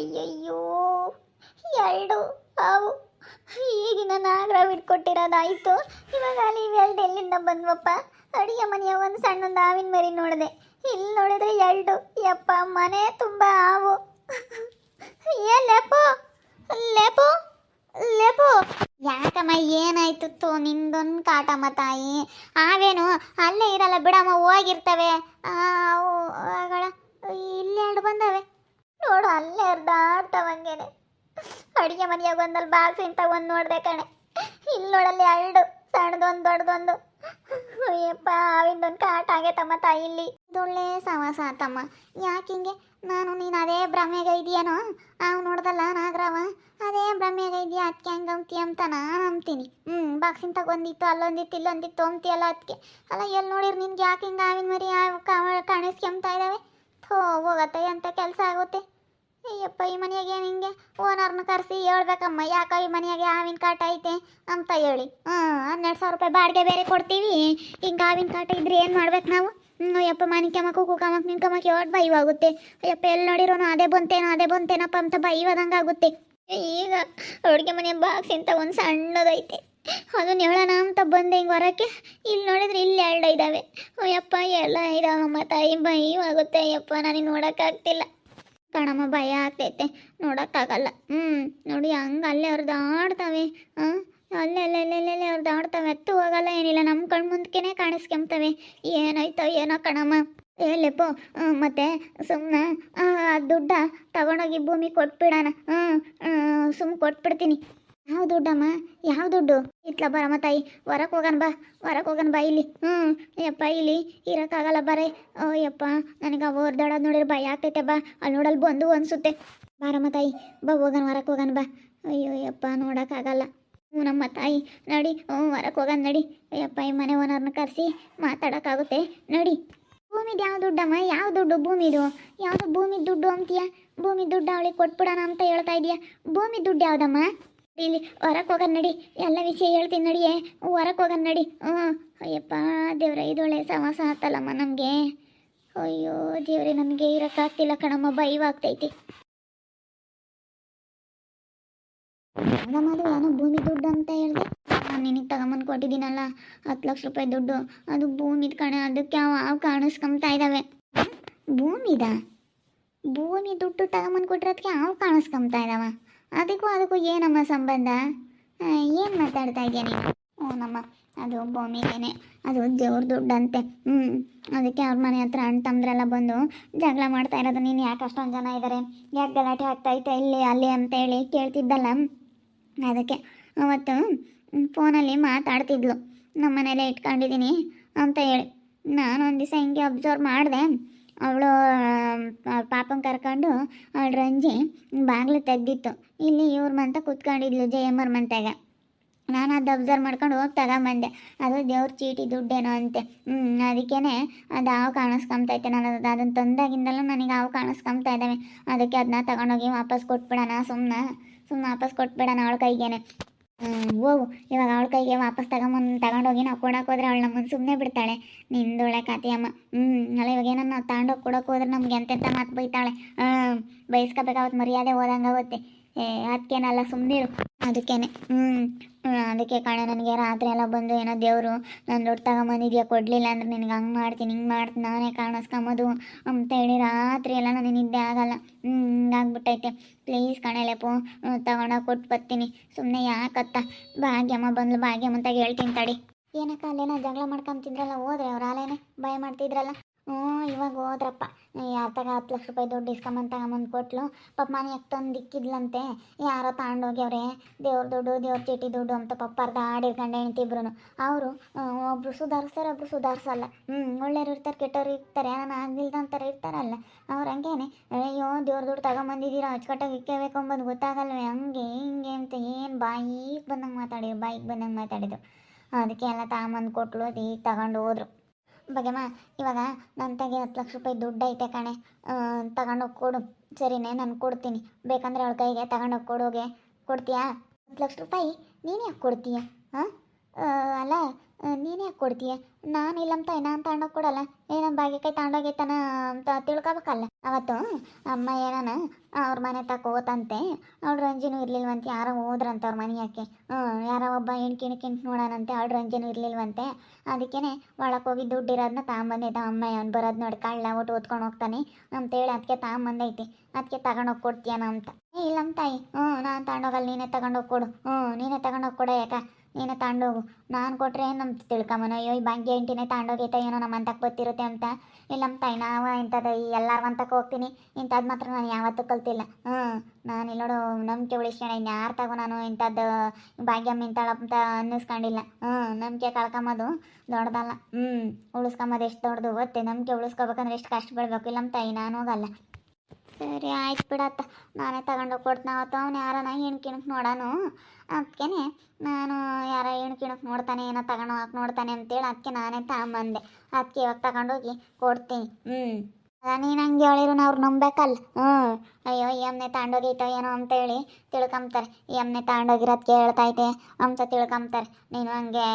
ಅಯ್ಯಯ್ಯೋ ಎರಡು ಹಾವು ಈಗಿನ ನಾಗರಾವ್ ಇಟ್ಕೊಟ್ಟಿರೋದಾಯ್ತು ಇವಾಗ ಅಲ್ಲಿ ಎರಡು ಎಲ್ಲಿಂದ ಬಂದ್ವಪ್ಪ? ಅಡುಗೆ ಮನೆಯ ಒಂದು ಸಣ್ಣೊಂದು ಹಾವಿನ ಮರಿ ನೋಡಿದೆ. ಇಲ್ಲಿ ನೋಡಿದ್ರೆ ಎರಡು ಯಪ್ಪ, ಮನೆ ತುಂಬ ಹಾವು ಏ, ಲೆಪೋ, ಲೆಪು ಲೆಪು. ಯಾಕಮ್ಮ, ಏನಾಯ್ತು ತೋ, ನಿಂದೊಂದು ಕಾಟಮ್ಮ ತಾಯಿ? ಹಾವೇನು ಅಲ್ಲೇ ಇರಲ್ಲ ಬಿಡಮ್ಮ, ಹೋಗಿರ್ತವೆ. ಅವು ಇಲ್ಲಿ ಎರಡು ಬಂದವೆ. ನೋಡು, ಅಲ್ಲೇ ಅರ್ಧಾಡ್ತವಂಗೇನೆ ಅಡುಗೆ ಮನೆಯಾಗ ಒಂದಲ್ಲಿ ಬಾಕ್ಸ್ ಇಂತ ಒಂದು ನೋಡ್ದೆ ಕಣೆ. ಇಲ್ಲಿ ನೋಡಲ್ಲಿ ಎರಡು, ಸಣ್ಣದೊಂದು ದೊಡ್ಡದೊಂದು. ಅಯ್ಯಪ್ಪ, ಅವಿಂದೊಂದು ಕಾಟ ಆಗೈತಮ್ಮ ತಾಯಿ ಇಲ್ಲಿ ಸವಾಸ ತಮ್ಮ. ಯಾಕಿಂಗೆ ನಾನು, ನೀನು ಅದೇ ಭ್ರಮೆಗೆ ಇದೆಯೇನೋ ಅವ್ ನೋಡ್ದಲ್ಲ ನಾಗರಾವ? ಅದೇ ಭ್ರಮೆಗೆ ಇದೆಯಾ ಅದಕ್ಕೆ ಹಂಗೆ ಅಂಬ್ತಿ ಅಂತ ನಾನು ಅಂತೀನಿ ಹ್ಞೂ ಬಾಕ್ಸಿನ ತಗೊಂದಿತ್ತು ಅಲ್ಲೊಂದಿತ್ತು, ಇಲ್ಲೊಂದಿತ್ತು ಅಂತೀಯಲ್ಲ ಅದಕ್ಕೆ ಅಲ್ಲ ಎಲ್ಲಿ ನೋಡಿರಿ ನಿನ್ಗೆ ಯಾಕೆ ಹಿಂಗೆ ಆವಿನ ಮರಿ ಕಾಣಿಸ್ಕೊಂಬ್ತಾ ಇದ್ದಾವೆ? ಥೋ, ಹೋಗತ್ತೆ ಅಂತ ಕೆಲಸ ಆಗುತ್ತೆ. ಅಯ್ಯಪ್ಪ, ಈ ಮನೆಯಾಗೆ ನಿಂಗೆ ಓನರ್ನ ಕರೆಸಿ ಹೇಳ್ಬೇಕಮ್ಮ, ಯಾಕ ಈ ಮನೆಯಾಗೆ ಹಾವಿನ ಕಾಟ ಐತೆ ಅಂತ ಹೇಳಿ. ಹಾಂ ಹನ್ನೆರಡು ಸಾವಿರ ರೂಪಾಯಿ ಬಾಡಿಗೆ ಬೇರೆ ಕೊಡ್ತೀವಿ. ಹಿಂಗೆ ಹಾವಿನ ಕಾಟ ಇದ್ರೆ ಏನು ಮಾಡ್ಬೇಕು ನಾವು? ಹ್ಞೂ, ಅಯ್ಯಪ್ಪ ಮಾನಿಕ್ಯಮಕ್ಕು ನಿನ್ ನಿನ್ಕಮಕ್ ಯಾವತ್ತು ಬೈವಾಗುತ್ತೆ ಅಯ್ಯಪ್ಪ ಎಲ್ಲಿ ನೋಡಿರೋನು ಅದೇ ಬಂತೇನೋ, ಅದೇ ಬಂತೇನಪ್ಪ ಅಂತ ಭಯವಾದಂಗೆ ಆಗುತ್ತೆ. ಈಗ ಅಡುಗೆ ಮನೆ ಬಾಕ್ಸ್ ಅಂತ ಒಂದು ಸಣ್ಣದೈತೆ. ಅದು ಹೇಳೋಣ ಅಂತ ಬಂದೆ ಹಿಂಗೆ ಹೊರಕ್ಕೆ ಇಲ್ಲಿ ನೋಡಿದ್ರೆ ಇಲ್ಲಿ ಎರಡು ಇದ್ದಾವೆ ಅಯ್ಯಪ್ಪ, ಎಲ್ಲ ಇದಾವಮ್ಮ ತಾಯಿ ಬೈವಾಗುತ್ತೆ ಅಯ್ಯಪ್ಪ ನನಗೆ ನೋಡೋಕ್ಕಾಗ್ತಿಲ್ಲ. ಕಣಮ್ಮ, ಭಯ ಆಗ್ತೈತೆ. ನೋಡೋಕ್ಕಾಗಲ್ಲ. ಹ್ಞೂ ನೋಡಿ ಹಂಗೆ ಅಲ್ಲೇ ಅವ್ರದ್ದು ಆಡ್ತವೆ ಹಾಂ ಅಲ್ಲೇ ಅಲ್ಲೇ ಅಲ್ಲೇ ಎತ್ತು ಹೋಗಲ್ಲ ಏನಿಲ್ಲ. ನಮ್ಮ ಕಣ್ಣು ಮುಂದಕ್ಕೆ ಕಾಣಿಸ್ಕೊಂತವೆ ಏನಾಯ್ತೋ ಏನೋ ಕಣಮ್ಮ. ಹೇಳಪ್ಪ ಮತ್ತೆ ಸುಮ್ಮನೆ ದುಡ್ಡ ತಗೊಂಡೋಗಿ ಭೂಮಿ ಕೊಟ್ಬಿಡೋಣ. ಹ್ಞೂ ಸುಮ್ಮನೆ ಕೊಟ್ಬಿಡ್ತೀನಿ. ಯಾವ ದುಡ್ಡಮ್ಮ, ಯಾವ ದುಡ್ಡು? ಇತ್ಲ ಬರಮ್ಮ ತಾಯಿ ಹೊರಕ್ ಹೋಗನ್ ಬಾ ಹೊರಕ್ ಹೋಗನ್ ಬಾ ಇಲ್ಲಿ. ಹ್ಞೂ ಯಪ್ಪ ಇಲ್ಲಿ ಇರೋಕ್ಕಾಗಲ್ಲ ಬರೇ. ಓ ಯಪ್ಪ, ನನಗೆ ಓರ್ದಾಡ ನೋಡಿರ ನೋಡಿದ್ರೆ ಭಯ ಆಗ್ತೈತೆ ಬಾ. ಅಲ್ಲಿ ನೋಡಲ್ ಬಂದು ಅನ್ಸುತ್ತೆ. ಬಾರಮ್ಮ ತಾಯಿ, ಬಾ ಹೋಗನ್ ಹೊರಕ್ ಹೋಗನ್ ಬಾ. ಅಯ್ಯೋ ಯಪ್ಪ, ನೋಡೋಕ್ಕಾಗಲ್ಲ. ಹ್ಞೂ ನಮ್ಮ ತಾಯಿ, ನಡಿ. ಹ್ಞೂ ಹೊರಕ್ಕೆ ಹೋಗನ್, ನಡಿ. ಅಯ್ಯಪ್ಪ ಈ ಮನೆ ಓನರ್ನ ಕರೆಸಿ ಮಾತಾಡೋಕ್ಕಾಗುತ್ತೆ. ನಡಿ. ಭೂಮಿದು ಯಾವ ದುಡ್ಡಮ್ಮ, ಯಾವ ದುಡ್ಡು ಭೂಮಿದು? ಯಾವುದು ಭೂಮಿ ದುಡ್ಡು ಅಂತೀಯ? ಭೂಮಿ ದುಡ್ಡು ಅವಳಿಗೆ ಕೊಟ್ಬಿಡೋಣ ಅಂತ ಹೇಳ್ತಾ ಇದೀಯ? ಭೂಮಿ ದುಡ್ಡು ಯಾವ್ದಮ್ಮ? ಇಲ್ಲಿ ಹೊರಕ್ ಹೋಗೋಣ ನಡಿ, ಎಲ್ಲ ವಿಷಯ ಹೇಳ್ತೀನಿ ನಡಿಯೇ ಹೊರಕ್ ಹೋಗೋಣ ನಡಿ. ಹ್ಞೂ. ಅಯ್ಯಪ್ಪ, ದೇವ್ರೆ ಇದೊಳೆ ಸಮಾಸ ಆತಲ್ಲಮ್ಮ ನಮಗೆ. ಅಯ್ಯೋ, ದೇವ್ರೆ ನನಗೆ ಇರೋಕ್ಕಾಗ್ತಿಲ್ಲ ಕಣಮ್ಮ, ಭಯವಾಗ್ತೈತಿ. ಅದು ಏನೋ ಭೂಮಿ ದುಡ್ಡು ಅಂತ ಹೇಳಿದೆ? ನಾನು ನಿನಗೆ ತಗೊಂಬಂದು ಕೊಟ್ಟಿದ್ದೀನಲ್ಲ, ಹತ್ತು ಲಕ್ಷ ರೂಪಾಯಿ ದುಡ್ಡು. ಅದು ಭೂಮಿದ ಕಣ, ಅದಕ್ಕೆ ಅವು ಕಾಣಿಸ್ಕೊಂತಾ ಇದ್ದಾವೆ ಭೂಮಿದ? ಭೂಮಿ ದುಡ್ಡು ತಗೊಂಬಂದು ಕೊಟ್ಟಿರೋದಕ್ಕೆ ಅವು ಕಾಣಿಸ್ಕೊಂತಾ ಇದ್ದಾವ ಅದಕ್ಕೂ ಅದಕ್ಕೂ ಏನಮ್ಮ ಸಂಬಂಧ? ಏನು ಮಾತಾಡ್ತಾ ಇದೆಯಾ ನೀನು? ಹ್ಞೂ ನಮ್ಮ, ಅದು ಭೂಮಿದೇನೆ ಅದು ದೇವ್ರ ದುಡ್ಡಂತೆ. ಹ್ಞೂ ಅದಕ್ಕೆ ಅವ್ರ ಮನೆ ಹತ್ರ ಅಣ್ಣ ತಮ್ಮದ್ರೆಲ್ಲ ಬಂದು ಜಗಳ ಮಾಡ್ತಾ ಇರೋದು. ನೀನು ಯಾಕೆ ಅಷ್ಟೊಂದು ಜನ ಇದ್ದಾರೆ ಯಾಕೆ ಗಲಾಟೆ ಆಗ್ತೈತೆ ಇಲ್ಲಿ, ಅಲ್ಲಿ ಅಂತ ಹೇಳಿ ಕೇಳ್ತಿದ್ದಲ್ಲ? ಅದಕ್ಕೆ ಅವತ್ತು ಫೋನಲ್ಲಿ ಮಾತಾಡ್ತಿದ್ಲು. ನಮ್ಮ ಮನೇಲೆ ಇಟ್ಕೊಂಡಿದ್ದೀನಿ ಅಂತ ಹೇಳಿ. ನಾನು ಒಂದು ದಿವಸ ಹಿಂಗೆ ಅಬ್ಸರ್ವ್ ಮಾಡಿದೆ. ಅವಳು ಪಾಪನ ಕರ್ಕೊಂಡು ಅವಳು ರಂಜಿ ಬಾಗಿಲು ತೆಗ್ದಿತ್ತು. ಇಲ್ಲಿ ಇವ್ರ ಮಂತ ಕೂತ್ಕೊಂಡಿದ್ಲು ಜಯಮ್ಮರ ಮಂತಾಗ ನಾನು ಅದು ಅಬ್ಸರ್ವ್ ಮಾಡ್ಕೊಂಡು ಹೋಗಿ ತಗೊಂಬಂದೆ. ಅದು ದೇವ್ರ ಚೀಟಿ ದುಡ್ಡೇನೋ ಅಂತೆ. ಹ್ಞೂ ಅದಕ್ಕೇ ಅದು ಹಾವು ಕಾಣಿಸ್ಕೊಂತೈತೆ ನಾನು ಅದು ಅದನ್ನು ತಂದಾಗಿಂದಲೂ ನನಗೆ ಹಾವು ಕಾಣಿಸ್ಕೊಂತಾ ಇದ್ದಾವೆ ಅದಕ್ಕೆ ಅದನ್ನ ತಗೊಂಡೋಗಿ ವಾಪಸ್ ಕೊಟ್ಬಿಡೋಣ. ಸುಮ್ಮನೆ ಸುಮ್ಮನೆ ವಾಪಸ್ ಕೊಟ್ಬಿಡೋಣ ಅವಳ ಕೈಗೇನೆ. ಹೋಗು ಇವಾಗ ಅವಳ ಕೈಗೆ ವಾಪಸ್ ತಗೊಂಬಂದು, ತಗೊಂಡೋಗಿ ನಾವು ಕೊಡೋಕೆ ಹೋದ್ರೆ ಅವಳು ನಮ್ಮನ್ನು ಸುಮ್ಮನೆ ಬಿಡ್ತಾಳೆ. ನಿಂದೊಳೆ ಕಾತಿಯಮ್ಮ. ಹ್ಞೂ ಅಲ್ಲ ಇವಾಗ ಏನನ್ನ ನಾವು ತಗೊಂಡೋಗಿ ಕೊಡೋಕೆ ಹೋದ್ರೆ ನಮ್ಗೆ ಎಂತೆಂಥ ಮಾತು ಬೈತಾಳೆ. ಹಾಂ ಬೈಸ್ಕೋಬೇಕಾವತ್ತು ಮರ್ಯಾದೆ ಹೋದಂಗೆ ಆಗುತ್ತೆ ಏ ಅದಕ್ಕೇನಲ್ಲ ಸುಮ್ಮನೆ ಅದಕ್ಕೇನೆ ಹ್ಞೂ ಅದಕ್ಕೆ ಕಣೆ, ನನಗೆ ರಾತ್ರಿ ಎಲ್ಲ ಬಂದು ಏನೋ ದೇವರು ನಾನು ದುಡ್ಡು ತಗೊಂಬಂದಿದ್ಯಾ, ಕೊಡಲಿಲ್ಲ ಅಂದ್ರೆ ನಿನಗೆ ಹಂಗೆ ಮಾಡ್ತೀನಿ, ಹಿಂಗೆ ಮಾಡ್ತೀನಿ, ನಾನೇ ಕಾಣಿಸ್ಕೊಂಬೋದು ಅಂತ ಹೇಳಿ ರಾತ್ರಿ ಎಲ್ಲ ನಾನು ನಿದ್ದೆ ಆಗಲ್ಲ. ಹ್ಞೂ ಹಿಂಗಾಗ್ಬಿಟ್ಟೈತೆ ಪ್ಲೀಸ್ ಕಣೆಲೆಪು ತಗೊಂಡೋಗಿ ಕೊಟ್ಟು ಬರ್ತೀನಿ. ಸುಮ್ಮನೆ ಯಾಕತ್ತ? ಭಾಗ್ಯಮ್ಮ ಬಂದ್ಲು, ಭಾಗ್ಯಮ್ಮ ಅಂತ ಹೇಳ್ತೀನಿ ತಡಿ. ಏನಕ್ಕ, ಅಲ್ಲೇನೋ ಜಗಳ ಮಾಡ್ಕೊಂತಿದ್ರಲ್ಲ ಹೋದ್ರೆ ಅವ್ರು ಅಲ್ಲೇನೆ ಭಯ ಮಾಡ್ತಿದ್ರಲ್ಲ? ಇವಾಗ ಹೋದ್ರಪ್ಪ. ಯಾರ್ತಾಗ ತಗ ಹತ್ತು ಲಕ್ಷ ರೂಪಾಯಿ ದುಡ್ಡು ಇಸ್ಕೊಂಬಂದು ತಗೊಂಬಂದು ಕೊಟ್ಲು. ಪಾಪ ಮನೆ ತಂದು ದಿಕ್ಕಿದ್ಲಂತೆ ಯಾರೋ ತಗೊಂಡೋಗ್ಯವ್ರೆ ದೇವ್ರ ದುಡ್ಡು, ದೇವ್ರ ಚೀಟಿ ದುಡ್ಡು ಅಂತ ಪಪ್ಪ ಅರ್ಧ ಆಡಿರ್ಕೊಂಡು ಹೆಣ್ತಿಬ್ರು ಅವರು ಒಬ್ರು ಸುಧಾರಿಸ್ತಾರೆ, ಒಬ್ರು ಸುಧಾರಿಸಲ್ಲ. ಹ್ಞೂ ಒಳ್ಳೆಯವ್ರು ಇರ್ತಾರೆ, ಕೆಟ್ಟವ್ರು ಇರ್ತಾರೆ, ನಾನು ಆಗ್ದಿಲ್ದಂತಾರೆ ಇರ್ತಾರಲ್ಲ. ಅವ್ರು ಹಂಗೇನೆ. ಅಯ್ಯೋ, ದೇವ್ರ ದುಡ್ಡು ತಗೊಂಬಂದಿದ್ದೀರಾ, ಅಚ್ಚುಕಟ್ಟಾಗಿ ಇಕ್ಕಬೇಕು ಅಂಬೋದು ಗೊತ್ತಾಗಲ್ವೇ? ಹಂಗೆ, ಹಿಂಗೆ ಅಂತ ಏನು ಬಾಯಿಗೆ ಬಂದಂಗೆ ಮಾತಾಡಿದ್ರು, ಬಾಯಿಗೆ ಬಂದಂಗೆ ಮಾತಾಡಿದ್ರು. ಅದಕ್ಕೆ ಎಲ್ಲ ತಗೊಂಬಂದು ಕೊಟ್ಲು, ಅದು ಈಗ ತಗೊಂಡು ಹೋದ್ರು. ಬಗೆಮ್ಮ, ಇವಾಗ ನನ್ನ ತಂಗಿ ಹತ್ತು ಲಕ್ಷ ರೂಪಾಯಿ ದುಡ್ಡು ಐತೆ ಕಣೆ. ತಗೊಂಡೋಗಿ ಕೊಡು. ಸರಿನೇ, ನಾನು ಕೊಡ್ತೀನಿ. ಬೇಕಂದ್ರೆ ಅವಳ ಕೈಗೆ ತಗೊಂಡೋಗಿ ಕೊಡೋಗೆ. ಕೊಡ್ತೀಯಾ? ಹತ್ತು ಲಕ್ಷ ರೂಪಾಯಿ ನೀನು ಯಾಕೆ ಕೊಡ್ತೀಯ? ಹಾಂ? ಅಲ್ಲ ನೀನು ಯಾಕೆ ಕೊಡ್ತೀಯ? ನಾನು ಇಲ್ಲಂತ ನಾನು ತಗೊಂಡೋಗಿ ಕೊಡಲ್ಲ. ಏ ನಮ್ಮ ತಗೊಂಡೋಗೈತಾನ ಅಂತ ತಿಳ್ಕೊಬೇಕಲ್ಲ. ಅವತ್ತು ಅಮ್ಮ ಏನಾನ, ಅವ್ರ ಮನೆ ತಕ ಹೋತಂತೆ ಅವ್ಳು ರಂಜಿನೂ ಇರ್ಲಿಲ್ವಂತೆ, ಯಾರೋ ಹೋದ್ರಂತೆ ಅವ್ರ ಮನೆ ಯಾಕೆ ಹ್ಞೂ ಯಾರೋ ಒಬ್ಬ ಇಣ್ಕಿ ಇಣ್ಕಿಂಟ್ ನೋಡೋಣಂತೆ ಅವ್ಳು ರಂಜಿನು ಇರ್ಲಿಲ್ವಂತೆ. ಅದಕ್ಕೇನೆ ಒಳಗೆ ಹೋಗಿ ದುಡ್ಡು ಇರೋದನ್ನ ತಾಂಬಂದೈತೆ. ಅಮ್ಮ ಅವ್ನು ಬರೋದು ನೋಡಿ ಕಳ್ಳ ಒಟ್ಟು ಓದ್ಕೊಂಡು ಹೋಗ್ತಾನೆ. ಅಂತೇಳಿ ಅದಕ್ಕೆ ತಾಂಬಂದೈತಿ. ಅದಕ್ಕೆ ತಗೊಂಡೋಗಿ ಕೊಡ್ತೀಯನ ಅಂತ. ಏ ಇಲ್ಲ ತಾಯಿ. ಹ್ಞೂ ನಾನು ತಗೊಂಡೋಗಲ್ಲ ನೀನೇ ತಗೊಂಡೋಗಿ ಕೊಡು. ಹ್ಞೂ ನೀನೇ ತಗೊಂಡೋಗಿ ಕೊಡ ಯಾಕ? ನೀನೇ ತಗೊಂಡೋಗು ನಾನು ಕೊಟ್ರೆ ನಮ್ಮ ತಿಳ್ಕೊಂಬನ ಅಯ್ಯೋ, ಈ ಭಾಗ್ಯ ಎಂಟಿನೇ ತಗೊಂಡೋಗೈತೆ ಏನೋ ನಮ್ಮ ಅಂತಕ್ಕೆ ಗೊತ್ತಿರುತ್ತೆ ಅಂತ. ಇಲ್ಲ, ನಮ್ಮ ತಾಯಿ ನಾವು ಈ ಎಲ್ಲಾರ ಅಂತಕ್ಕೆ ಹೋಗ್ತೀನಿ. ಇಂಥದ್ದು ಮಾತ್ರ ನಾನು ಯಾವತ್ತೂ ಕಲ್ತಿಲ್ಲ. ಹ್ಞೂ ನಾನು ಇಲ್ಲೋಡು ನಂಬಿಕೆ ಉಳಿಸ್ಕೊಂಡೆ. ಇನ್ನು ಯಾರು ತಗೋ ನಾನು ಇಂಥದ್ದು ಭಾಗ್ಯಮ್ಮ ಇಂಥಳಂತ ಅನ್ನಿಸ್ಕೊಂಡಿಲ್ಲ. ಹ್ಞೂ ನಂಬಿಕೆ ಕಳ್ಕೊಂಬೋದು ದೊಡ್ಡದಲ್ಲ. ಹ್ಞೂ ಉಳಿಸ್ಕೊಂಬೋದು ಎಷ್ಟು ದೊಡ್ಡದು ಗೊತ್ತೆ? ನಂಬಿಕೆ ಉಳಿಸ್ಕೋಬೇಕಂದ್ರೆ ಎಷ್ಟು ಕಷ್ಟ ಇಲ್ಲ, ನಮ್ಮ ತಾಯಿ ನಾನು ಹೋಗಲ್ಲ. ಸರಿ, ಆಯ್ತು ಬಿಡತ್ತ. ನಾನೇ ತಗೊಂಡೋಗಿ ಕೊಡ್ತೀನಿ ಅವತ್ತು. ಅವ್ನು ಯಾರನ ಹೆಣ್ಕಿಣಕ್ ನೋಡೋನು? ಅದಕ್ಕೇನೆ ನಾನು ಯಾರ ಹೆಣ್ಕಿಣಕ್ ನೋಡ್ತಾನೆ, ಏನೋ ತಗೊಂಡು ಹಾಕಿ ನೋಡ್ತಾನೆ ಅಂತೇಳಿ ಅದಕ್ಕೆ ನಾನೇ ತಗೊಂಬಂದೆ. ಅದಕ್ಕೆ ಇವಾಗ ತಗೊಂಡೋಗಿ ಕೊಡ್ತೀನಿ. ಹ್ಞೂ ನೀನು ಹಂಗೆ ಹೇಳಿರು ಅವ್ರು ನಂಬೇಕಲ್ಲ ಹ್ಞೂ ಅಯ್ಯೋ, ಈ ಎಮ್ನೆ ಏನೋ ಅಂತೇಳಿ ತಿಳ್ಕೊಂತಾರೆ ಈ ಎಮ್ನೆ ತಾಂಡೋಗಿರೋದಕ್ಕೆ ಹೇಳ್ತೈತೆ ಅಂತ ತಿಳ್ಕೊಂತಾರೆ ನೀನು ಹಂಗೆ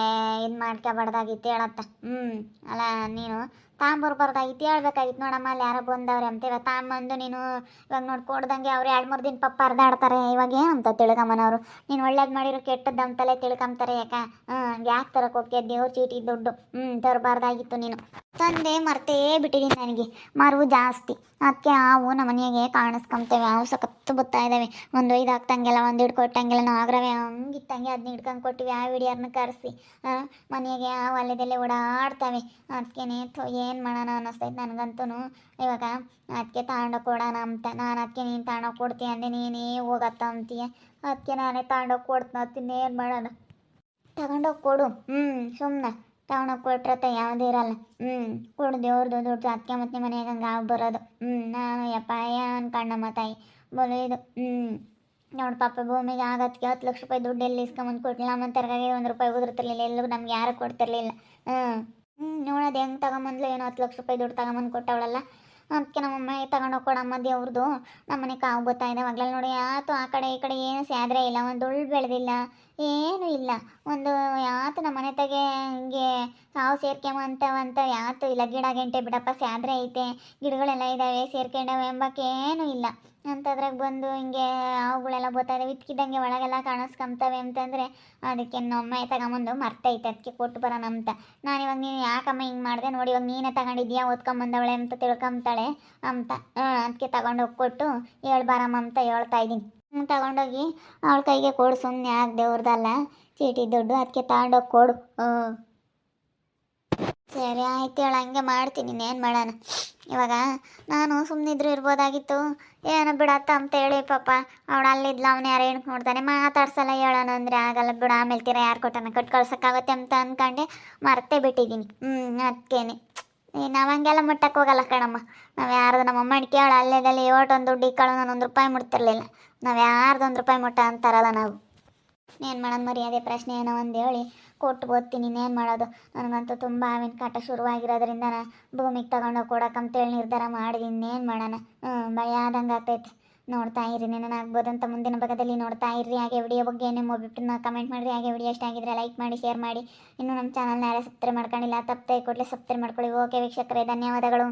ಇದು ಮಾಡ್ಕೋಬಾರ್ದಾಗಿತ್ತು ಹೇಳತ್ತ. ಹ್ಞೂ ಅಲ್ಲ, ನೀನು ತಾಂಬರ್ಬಾರ್ದಾಗಿತ್ತು, ಹೇಳ್ಬೇಕಾಗಿತ್ತು. ನೋಡಮ್ಮ, ಅಲ್ಲಿ ಯಾರೋ ಬಂದವ್ರೆ ಅಂತ ಇವಾಗ ತಾಂಬಂದು ನೀನು ಇವಾಗ ನೋಡಿ ಕೊಡ್ದಂಗೆ ಅವ್ರು ಎರಡು ಮೂರು ದಿನ ಪಪ್ಪ ಅರ್ದಾಡ್ತಾರೆ, ಇವಾಗ ಏನಂತ ತಿಳ್ಕೊಂಬನವ್ರು ನೀನು ಒಳ್ಳೇದು ಮಾಡಿರೋ ಕೆಟ್ಟದ್ದು ಅಂತಲೇ ತಿಳ್ಕೊಂತಾರೆ ಯಾಕ? ಹ್ಞೂ ಯಾಕೆ ತರಕ್ಕೆ ಹೋಗ್ತೀಯ? ದೇವ್ರ ಚೀಟಿ ದುಡ್ಡು. ಹ್ಞೂ ತರಬಾರ್ದಾಗಿತ್ತು ನೀನು. ತಂದೆ ಮರ್ತೇ ಬಿಟ್ಟಿದ್ದೀನಿ ನನಗೆ, ಮರವು ಜಾಸ್ತಿ. ಅದಕ್ಕೆ ಹಾವು ನಮ್ಮ ಮನೆಗೆ ಕಾಣಿಸ್ಕೊಂತೇವೆ, ಹಾವು ಸಖತ್ತು ಬತ್ತಾ ಇದ್ದಾವೆ ಒಂದು ಐದು ಹಾಕ್ತಂಗೆಲ್ಲ, ಒಂದು ಹಿಡ್ಕೊಟ್ಟಂಗೆಲ್ಲ ಕೊಟ್ಟಂಗೆಲ್ಲ ಆಗ್ರವೆ ಹಂಗಿತ್ತಂಗೆ ಅದನ್ನ ಹಿಡ್ಕೊಂಡು ಕೊಟ್ಟಿವಿ, ಆ ಹಿಡಿಯೋರ್ನ ಕರೆಸಿ. ಮನೆಗೆ ಆ ಅಲ್ಲೆದಲ್ಲೇ ಓಡಾಡ್ತವೆ. ಥೋ ಏನು ಮಾಡೋಣ ಅನ್ನಿಸ್ತೈತೆ ನನಗಂತೂ ಇವಾಗ ಅದಕ್ಕೆ ತಗೊಂಡೋಗಿ ಕೊಡೋಣ ಅಂತ. ನಾನು ಅದಕ್ಕೆ ನೀನು ತಗೊಂಡೋಗಿ ಕೊಡ್ತೀಯ ಅಂದೆ, ನೀನೇ ಹೋಗತ್ತ ಅಂತೀಯ. ಅದಕ್ಕೆ ನಾನೇ ತಗೊಂಡೋಗಿ ಕೊಡ್ತೀನಿ ಅತ್ತೀನಿ ಏನು ಮಾಡೋಣ. ತಗೊಂಡೋಗಿ ಕೊಡು. ಹ್ಞೂ ಸುಮ್ಮನೆ ತಗೊಂಡೋಗಿ ಕೊಟ್ರತ್ತ ಯಾವುದೂ ಇರಲ್ಲ. ಹ್ಞೂ ಕೊಡು ದೇವ್ರದ್ದು ದುಡ್ಡು. ಅದಕ್ಕೆ ಮತ್ತೆ ಮನೆಯಾಗ ಹಂಗೆ ಆಗಿ ಬರೋದು. ಹ್ಞೂ ನಾನು ಯಪ್ಪ ಕಣ್ಣ ತಾಯಿ. ಬೋಲು ಇದು. ಹ್ಞೂ ನೋಡಿ ಪಾಪ ಭೂಮಿಗೆ ಆಗತ್ತೆ ಹತ್ತು ಲಕ್ಷ ರೂಪಾಯಿ ದುಡ್ಡು ಎಲ್ಲಿ ಇಸ್ಕೊಂಬಂದು ಕೊಟ್ಟಿಲ್ಲ ಮತ್ತೆ ಒಂದು ರೂಪಾಯಿ ಉದುರ್ತಿರ್ಲಿಲ್ಲ ಎಲ್ಲೂ ನಮ್ಗೆ ಯಾರು ಕೊಡ್ತಿರ್ಲಿಲ್ಲ. ಹ್ಞೂ ಹ್ಞೂ ನೋಡೋದು ಹೆಂಗೆ ತಗೊಂಬಂದ್ಲು? ಏನೋ ಹತ್ತು ಲಕ್ಷ ರೂಪಾಯಿ ದುಡ್ಡು ತಗೊಂಬಂದು ಕೊಟ್ಟವಳಲ್ಲ. ಅದಕ್ಕೆ ನಮ್ಮಮ್ಮ ತಗೊಂಡೋಗಿ ಅವ್ರದ್ದು ನಮ್ಮ ಮನೆ ಕಾವು ಬರ್ತಾ ಇದೆ ಮಗ್ಲಲ್ಲಿ ನೋಡಿ. ಯಾತು ಆ ಕಡೆ ಈ ಕಡೆ ಏನು ಸ್ಯಾದ್ರೆ ಇಲ್ಲ, ಒಂದು ಉಳ್ಳು ಬೆಳೆದಿಲ್ಲ, ಏನೂ ಇಲ್ಲ. ಒಂದು ಯಾತು ನಮ್ಮ ಮನೆ ತಗೆ ಹಿಂಗೆ ಹಾವು ಸೇರ್ಕೊಂಬಂತವಂತ ಯಾತು ಇಲ್ಲ. ಗಿಡ ಗಂಟೆ ಬಿಡಪ್ಪ, ಸ್ಯಾದ್ರೆ ಐತೆ, ಗಿಡಗಳೆಲ್ಲ ಇದ್ದಾವೆ ಸೇರ್ಕೊಂಡವೆ ಎಂಬಕ್ಕೇನೂ ಇಲ್ಲ. ಅಂಥದ್ರಾಗ ಬಂದು ಹಿಂಗೆ ಅವುಗಳೆಲ್ಲ ಬೋತಾರೆ ಇದ್ಕಿದ್ದಂಗೆ ಒಳಗೆಲ್ಲ ಕಾಣಿಸ್ಕೊಂತವೆ ಅಂತಂದರೆ ಅದಕ್ಕೆ ನಮ್ಮೆ ತಗೊಂಬಂದು ಮರ್ತೈತೆ ಅದಕ್ಕೆ ಕೊಟ್ಟು ಬರೋಣ ಅಂತ. ನಾನು ಇವಾಗ ನೀನು ಯಾಕಮ್ಮ ಹಿಂಗೆ ಮಾಡಿದೆ ನೋಡಿ, ಇವಾಗ ನೀನೇ ತಗೊಂಡಿದ್ಯಾ, ಓದ್ಕೊಂಬಂದವಳೆ ಅಂತ ತಿಳ್ಕೊಂತಾಳೆ ಅಂತ. ಅದಕ್ಕೆ ತಗೊಂಡೋಗಿ ಕೊಟ್ಟು ಹೇಳ್ಬಾರಮ್ಮ ಅಂತ ಹೇಳ್ತಾ ಇದ್ದೀನಿ. ತಗೊಂಡೋಗಿ ಅವಳ ಕೈಗೆ ಕೊಡು ಸುಮ್ಮನೆ ಆಗ ದೇವ್ರದಲ್ಲ ಚೀಟಿ ದುಡ್ಡು, ಅದಕ್ಕೆ ತಗೊಂಡೋಗಿ ಕೊಡು. ಸರಿ, ಆಯ್ತು ಹೇಳ, ಹಂಗೆ ಮಾಡ್ತೀನಿ, ಇನ್ನೇನು ಮಾಡೋಣ. ಇವಾಗ ನಾನು ಸುಮ್ಮನಿದ್ರು ಇರ್ಬೋದಾಗಿತ್ತು. ಏನೋ ಬಿಡತ್ತ ಅಂತ ಹೇಳಿ ಪಾಪ, ಅವಳು ಅಲ್ಲಿದ್ಲ, ಅವ್ನು ಯಾರು ಏನಕ್ಕೆ ನೋಡ್ತಾನೆ ಮಾತಾಡ್ಸಲ್ಲ ಹೇಳೋಣ ಅಂದರೆ ಆಗಲ್ಲ ಬಿಡ, ಆಮೇಲೆ ತೀರ ಯಾರು ಕೊಟ್ಟಾನ ಕಟ್ ಕಳ್ಸೋಕ್ಕಾಗುತ್ತೆ ಅಂತ ಅಂದ್ಕೊಂಡೆ ಮರ್ತೇ ಬಿಟ್ಟಿದ್ದೀನಿ. ಹ್ಞೂ ಅದಕ್ಕೇನೆ ನಾವು ಹಂಗೆಲ್ಲ ಮುಟ್ಟಕ್ಕೆ ಹೋಗಲ್ಲ ಕಣಮ್ಮ. ನಾವು ಯಾರ್ದು, ನಮ್ಮ ಅಮ್ಮನ ಕೇಳ ಅಲ್ಲೇದಲ್ಲಿ ಒಂದು ದುಡ್ಡು ಇಕ್ಕಳು, ನಾನು ಒಂದು ರೂಪಾಯಿ ಮುಟ್ತಿರ್ಲಿಲ್ಲ. ನಾವು ಯಾರ್ದು ಒಂದು ರೂಪಾಯಿ ಮುಟ್ಟ ಅಂತಾರಲ್ಲ ನಾವು. ಏನು ಮಾಡೋಣ ಮರ್ಯಾದೆ ಪ್ರಶ್ನೆ ಏನೋ ಒಂದು ಹೇಳಿ. ಕೊಟ್ಟು ಓದ್ತೀನಿ, ಇನ್ನೇನು ಮಾಡೋದು? ನನಗಂತೂ ತುಂಬ ಆವಿನ ಕಾಟ ಶುರುವಾಗಿರೋದ್ರಿಂದ ತಗೊಂಡು ಭೂಮಿಗೆ ತಗೊಂಡೋಗಿ ಕೊಡಕ್ಕಂತೇಳಿ ನಿರ್ಧಾರ ಮಾಡಿದ್ದೀನಿ ಇನ್ನೇನು ಮಾಡೋಣ? ಭಯ ಆದಂಗೆ ಆಗ್ತೈತೆ. ನೋಡ್ತಾ ಇರಿ ಆಗ್ಬೋದು ಅಂತ ಮುಂದಿನ ಭಾಗದಲ್ಲಿ ನೋಡ್ತಾ ಇರ್ರಿ ಹಾಗೆ ವಿಡಿಯೋ ಬಗ್ಗೆ ನಿಮ್ಮ ಒಬ್ಬಿಟ್ಟನ್ನ ಕಮೆಂಟ್ ಮಾಡಿರಿ. ಹಾಗೆ ವಿಡಿಯೋ ಇಷ್ಟ ಆಗಿದ್ರೆ ಲೈಕ್ ಮಾಡಿ ಶೇರ್ ಮಾಡಿ. ಇನ್ನು ನಮ್ಮ ಚಾನಲ್ನ ಯಾರೇ ಸಬ್ಸ್ಕ್ರೈಬ್ ಮಾಡ್ಕೊಂಡಿಲ್ಲ, ತಪ್ಪದೆ ಕೂಡಲೇ ಸಬ್ಸ್ಕ್ರೈಬ್ ಮಾಡ್ಕೊಳ್ಳಿ. ಓಕೆ ವೀಕ್ಷಕರೇ, ಧನ್ಯವಾದಗಳು.